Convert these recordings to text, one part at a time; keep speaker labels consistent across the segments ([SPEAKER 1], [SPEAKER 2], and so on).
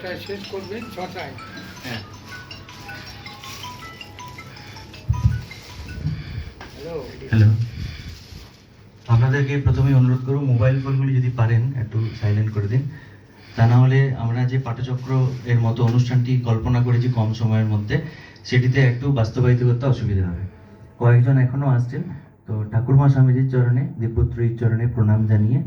[SPEAKER 1] ছটায় শেষ করবেন ছটায়।
[SPEAKER 2] হ্যাঁ।
[SPEAKER 1] হ্যালো?
[SPEAKER 2] হ্যালো। আপনাদেরকে প্রথমে অনুরোধ করব মোবাইল ফোনগুলি যদি পারেন একটু সাইলেন্ট করে দিন। তা না হলে আমরা যে পাঠচক্র এর মতো অনুষ্ঠানটি কল্পনা করেছি কম সময়ের মধ্যে সেটিতে একটু বাস্তবায়িত করতে অসুবিধা হবে। কয়েকজন এখনও আসছেন তো ঠাকুরমা স্বামীজির চরণে দিব্যত্রীর চরণে প্রণাম জানিয়ে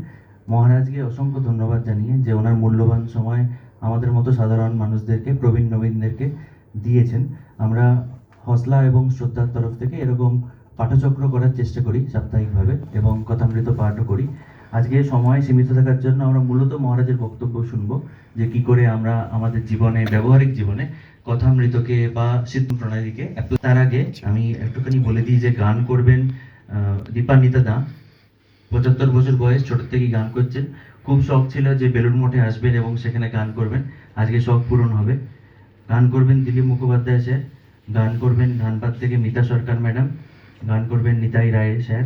[SPEAKER 2] মহারাজকে অসংখ্য ধন্যবাদ জানিয়ে যে ওনার মূল্যবান সময় আমাদের মতো সাধারণ মানুষদেরকে, প্রবীণ নবীনদেরকে দিয়েছেন। আমরা হসলা এবং শ্রদ্ধার তরফ থেকে এরকম পাঠচক্র করার চেষ্টা করি সাপ্তাহিকভাবে এবং কথামৃত পাঠও করি। আজকে সময় সীমিত থাকার জন্য আমরা মূলত মহারাজের বক্তব্য শুনব যে কি করে আমরা আমাদের জীবনে, ব্যবহারিক জীবনে কথামৃতকে বা সিদ্ধ প্রণালীকে তার আগে আমি একটুখানি বলে দিই যে গান করবেন দীপান্বিতা দা, পঁচাত্তর বছর বয়স, ছোট থেকেই গান করছেন। খুব শখ ছিল যে বেলুড় মঠে আসবেন এবং সেখানে গান করবেন। আজকে শখ পূরণ হবে। গান করবেন দিলীপ মুখোপাধ্যায় স্যার, গান করবেন ধানবাদ থেকে মিতা সরকার ম্যাডাম, গান করবেন নিতাই রায় স্যার।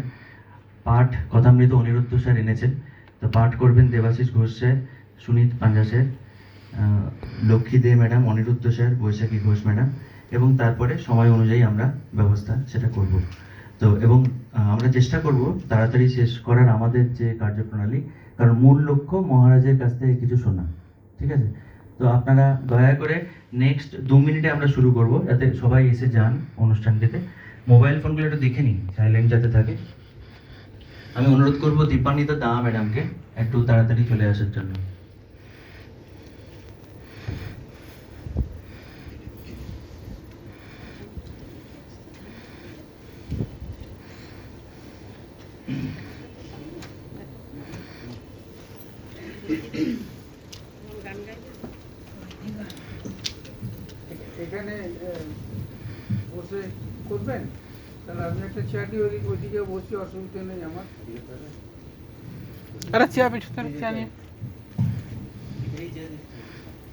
[SPEAKER 2] পাঠ কথামৃত অনিরুদ্ধ স্যার এনেছেন। তো পাঠ করবেন Debashis Ghosh sir, Sunit Panja sir Lakshmi De madam, Aniruddha sir, Baishakhi Ghosh madam এবং তারপরে সময় অনুযায়ী আমরা ব্যবস্থা সেটা করব। তো এবং আমরা চেষ্টা করব তাড়াতাড়ি শেষ করার আমাদের যে কার্যপ্রণালী কারণ মূল লক্ষ্য মহারাজের কাছ থেকে কিছু শোনা, ঠিক আছে? তো আপনারা দয়া করে নেক্সট দু মিনিটে আমরা শুরু করব, যাতে সবাই এসে যান অনুষ্ঠানটিতে মোবাইল ফোনগুলো একটু দেখে নিন সাইলেন্ট যাতে থাকে। আমি অনুরোধ করব দীপান্বিতা দা ম্যাডামকে একটু তাড়াতাড়ি চলে আসার জন্য
[SPEAKER 1] এখানে আহ, বসে করবেন? তাহলে আপনি একটা চেয়ার দিয়ে ওই ওইদিকে বসে অসুবিধা নেই আমার।
[SPEAKER 3] আরে চেয়ার পিছনে চেয়ার নিয়ে।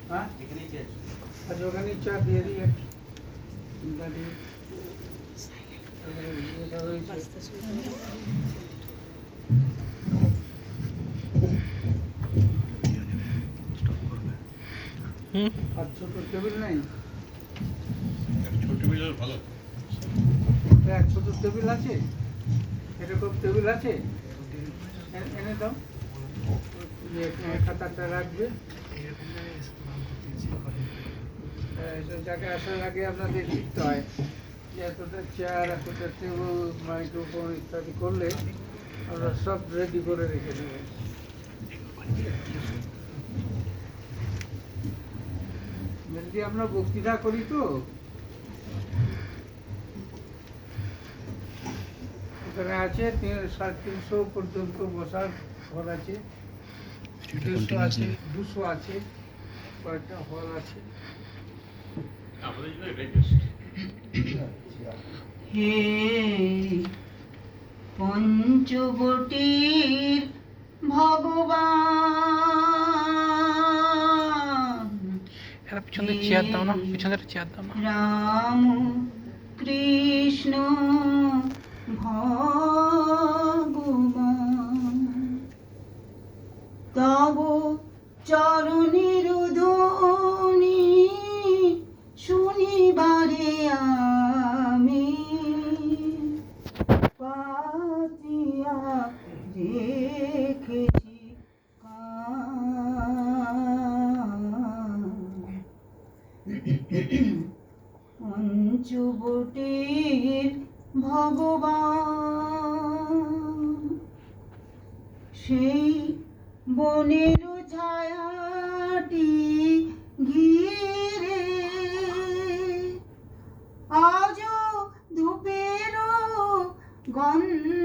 [SPEAKER 1] হ্যাঁ? আচ্ছা ওখানে চেয়ার দিয়ে দিই চিন্তা নেই।
[SPEAKER 3] হুম।
[SPEAKER 1] আর ছোট টেবিল নেই? টেবিল আছে? এরকম টেবিল আছে? এনে দাও। খাতাটা রাখবে। আসার আগে আপনাদের হয় এতটা চেয়ার এতটা ইত্যাদি করলে আমরা সব রেডি করে রেখে দেবেন যদি আমরা বক্তৃতা করি তো এখানে আছে তিন- সাড়ে তিনশো পর্যন্ত বসার ঘর আছে। দুশো আছে? দুশো আছে কয়েকটা হল আছে।
[SPEAKER 4] হে পঞ্চবটির ভগবান
[SPEAKER 3] এরা পিছনে চেয়ার দাও না পিছনে চেয়ার দাও না।
[SPEAKER 4] রাম কৃষ্ণ ভগবান তব চরণের ধ্বনি শুনিবারে আমি পাতিয়া রেখেছি। পঞ্চবটির ভগবান। সেই বনের ছায়াটি ঘিরে আজও ধূপেরও গন্ধ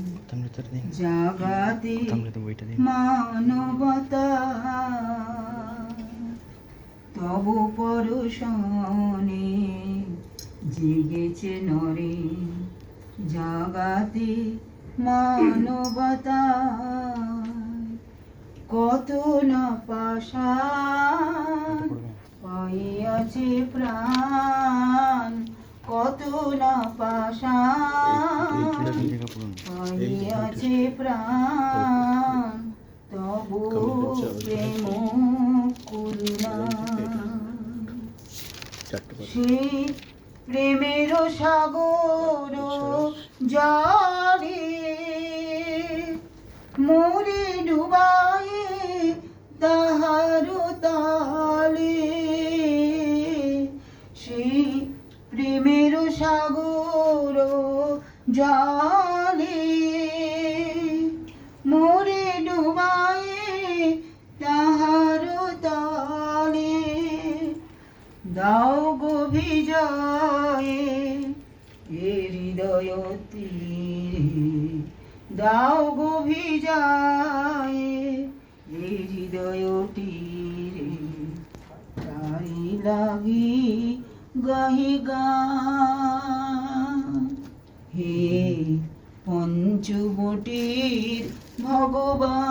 [SPEAKER 4] জাগাতে মানবতা তব পরশনে জেগেছে নরে। জাগাতে মানবতা কত না পাশা পাইয়াছে প্রাণ কত না পাশা পাইয়াছে প্রাণ তবু প্রেম সেই প্রেমের সাগর জলে মোরে ডুবায়ে তাহার তালে জলে মোরে ডুবায়ে তাহার তলে। দাও গো ভিজয়ে এ হৃদয় তীরে। দাও গো ভিজয়ে এ হৃদয় তীরে। তাই লাগি গাহি গান। হে পঞ্চবটির ভগবান।